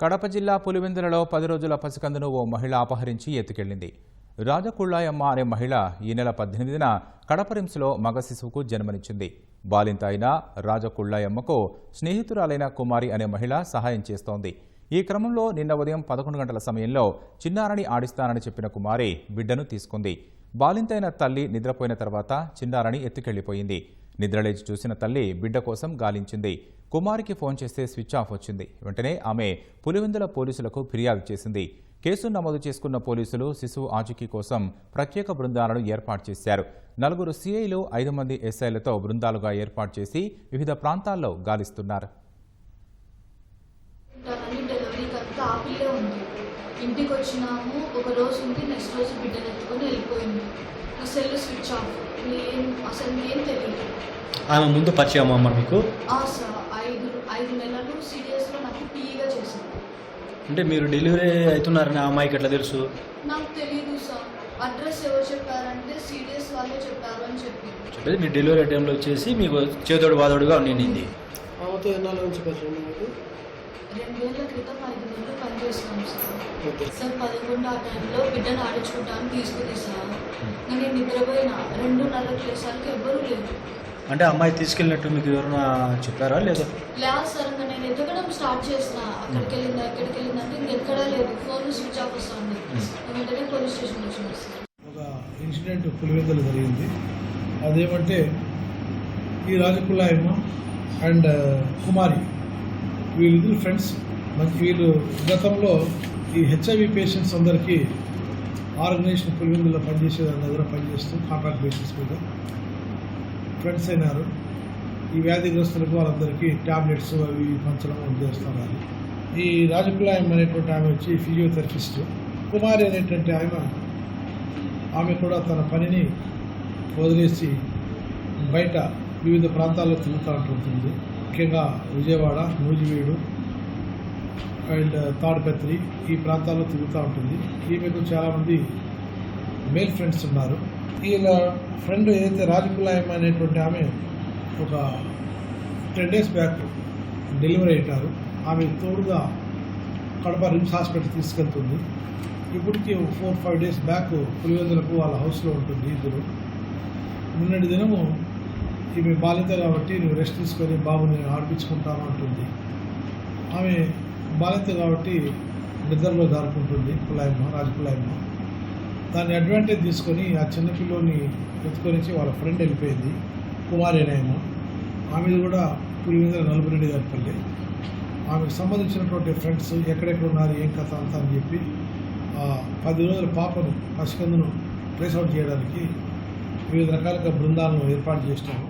కడప జిల్లా పులివెందులలో పది రోజుల పసికందును ఓ మహిళ అపహరించి ఎత్తుకెళ్ళింది రాజకుళ్ళాయమ్మ అనే మహిళ ఈ నెల పద్దెనిమిదిన కడప రిమ్స్లో మగ శిశువుకు జన్మనిచ్చింది. బాలింత అయిన రాజకుళ్ళాయమ్మకు స్నేహితురాలైన కుమారి అనే మహిళ సహాయం చేస్తోంది. ఈ క్రమంలో నిన్న ఉదయం పదకొండు గంటల సమయంలో చిన్నారని ఆడిస్తానని చెప్పిన కుమారి బిడ్డను తీసుకుంది. బాలింతైన తల్లి నిద్రపోయిన తర్వాత చిన్నారని ఎత్తుకెళ్ళిపోయింది నిద్రలేచి చూసిన తల్లి బిడ్డ కోసం గాలించింది. కుమారికి ఫోన్ చేస్తే స్విచ్ ఆఫ్ వచ్చింది. వెంటనే ఆమె పులివెందుల పోలీసులకు ఫిర్యాదు చేసింది. కేసు నమోదు చేసుకున్న పోలీసులు శిశువు ఆచూకీ కోసం ప్రత్యేక బృందాలను ఏర్పాటు చేశారు. నలుగురు సీఐలు ఐదు మంది ఎస్ఐలతో బృందాలుగా ఏర్పాటు చేసి వివిధ ప్రాంతాల్లో గాలిస్తున్నారు ఉంటానని డెలివరీకి అంతా ఆ పిల్లే ఉంది ఇంటికి వచ్చినాము ఒక రోజు ఉంది నెక్స్ట్ రోజు బిడ్డను ఎత్తుకొని వెళ్ళిపోయింది. నా సెల్ స్విచ్ ఆఫ్ ఏం అసలు ఏం తెలియదు ఆమె ముందు పరిచయం అమ్మ మీకు? ఆ సార్ ఐదు ఐదు నెలలు సీరియస్లో నాకు పీగా చేసింది. అంటే మీరు డెలివరీ అవుతున్నారని ఆ అమ్మాయికి ఎట్లా తెలుసు? నాకు తెలియదు సార్ అడ్రస్ ఎవరు చెప్పారంటే సీరియస్ వాళ్ళే చెప్పారు అని చెప్పి చెప్పేది మీ డెలివరీ టైంలో వచ్చేసి మీకు చేదోడు వాదోడుగా ఉండింది ఆమెతో ఎన్నాళ్ళ నుంచి పరిచయం మీకు రెండేళ్ళ క్రితం ఐదు నెలలు పనిచేస్తున్నాం సార్. సార్ పదకొండు ఆ టైంలో బిడ్డను ఆడించుకుంటాను తీసుకుంది సార్ నేను నిద్రపోయినా. రెండు నెలలకు లేసరికి ఎవ్వరూ లేదు అంటే అమ్మాయి తీసుకెళ్ళినట్టు మీకు ఎవరైనా చెప్పారా లేదా? లేదు సార్ ఇంకా నేను ఎదగడం స్టార్ట్ చేసిన. అక్కడికి వెళ్ళింది అక్కడికి వెళ్ళింది అంటే ఇంకెక్కడా లేదు. ఫోన్ స్విచ్ ఆఫ్ వస్తుంది. వెంటనే పోలీస్ స్టేషన్ వచ్చింది సార్. ఒక ఇన్సిడెంట్ పులివెందులు జరిగింది. అదేమంటే ఈ రాజకుల్లాయమ్మ అండ్ కుమారి వీళ్ళిద్దరు ఫ్రెండ్స్ మంచి వీళ్ళు గతంలో ఈ హెచ్ఐవి పేషెంట్స్ అందరికీ ఆర్గనైజేషన్ పులివెందులో పనిచేసే దాని దగ్గర పనిచేస్తూ కాంట్రాక్ట్ బేసిస్ మీద ఫ్రెండ్స్ అయినారు. ఈ వ్యాధిగ్రస్తులకు వాళ్ళందరికీ ట్యాబ్లెట్స్ అవి పంచడం చేస్తున్నారు. ఈ రాజకులాయం అనేటువంటి ఆమె వచ్చి ఫిజియోథెరపిస్ట్ కుమారి అనేటువంటి ఆమె ఆమె కూడా తన పనిని వదిలేసి బయట వివిధ ప్రాంతాల్లో తిరుగుతూ ఉంటుంటుంది. ముఖ్యంగా విజయవాడ నూజివీడు అండ్ తాడుపత్రి ఈ ప్రాంతాల్లో తిరుగుతూ ఉంటుంది. ఈమెకు చాలామంది మేల్ ఫ్రెండ్స్ ఉన్నారు. ఈయన ఫ్రెండ్ ఏదైతే రాజకులాయం అనేటువంటి ఆమె ఒక టెన్ డేస్ బ్యాక్ డెలివరీ అయినారు ఆమె తోడుగా కడప రిమ్స్ హాస్పిటల్ తీసుకెళ్తుంది. ఇప్పటికి ఫోర్ ఫైవ్ డేస్ బ్యాక్ పులివెందులకు వాళ్ళ హౌస్లో ఉంటుంది ఇద్దరు. నిన్నటి దినము ఈమె బాలిత కాబట్టి నువ్వు రెస్ట్ తీసుకొని బాబుని ఆడిపించుకుంటాను అంటుంది. ఆమె బాలిత కాబట్టి నిద్రలో దారుకుంటుంది కులాయమ్మ రాజకులాయమ్మ దాన్ని అడ్వాంటేజ్ తీసుకొని ఆ చిన్నపిల్లోని ఎత్తుకొనిచ్చి వాళ్ళ ఫ్రెండ్ వెళ్ళిపోయింది కుమారి అనేమో ఆమెది కూడా పులివెందుల నలుగురెడ్డి గారిపల్లి ఆమెకు సంబంధించినటువంటి ఫ్రెండ్స్ ఎక్కడెక్కడ ఉన్నారు ఏం కథ అంతా అని చెప్పి పది రోజుల పాపను పసికందును ట్రేస్అవుట్ చేయడానికి వివిధ రకాలుగా బృందాలను ఏర్పాటు చేసినాము